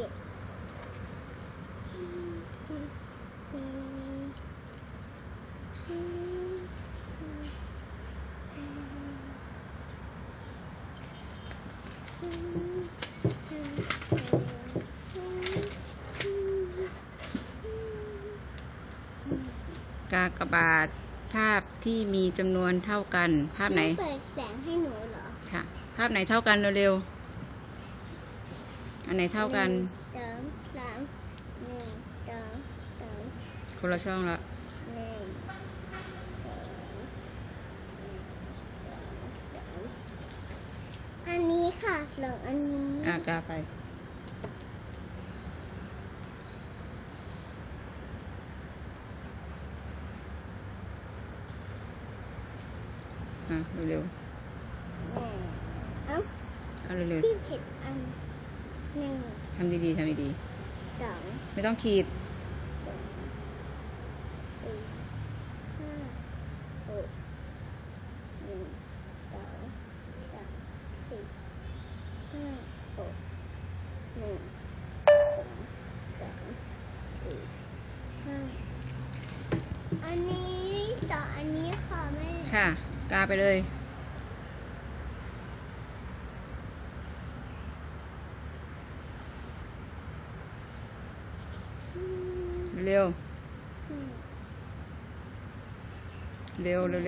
ก็บกากบาทภาพที่มีจำนวนเท่ากัน ภาพไหน เปิดแสงให้หนูเหรอ ค่ะ ภาพไหนเท่ากันเร็วๆ อันไหนเท่ากัน สองสามหนึ่งสองสามคนละช่องละหนึ่งสองหนึ่งสองสามอันนี้ค่ะสองอันนี้ อ่ากาไป อะเร็วหนึ่งเอ้า เอาเร็วที่ผิดอัน หนึ่งๆทำดีๆทำดีสองๆไม่ต้องขีด สี่ห้าหกหนึ่งสองสามสี่ห้าหกหนึ่งสองสามสี่ห้าอันนี้สองอันนี้ค่ะแม่ ค่ะ กาไปเลย อืม เร็วอืมเร็วเร็ว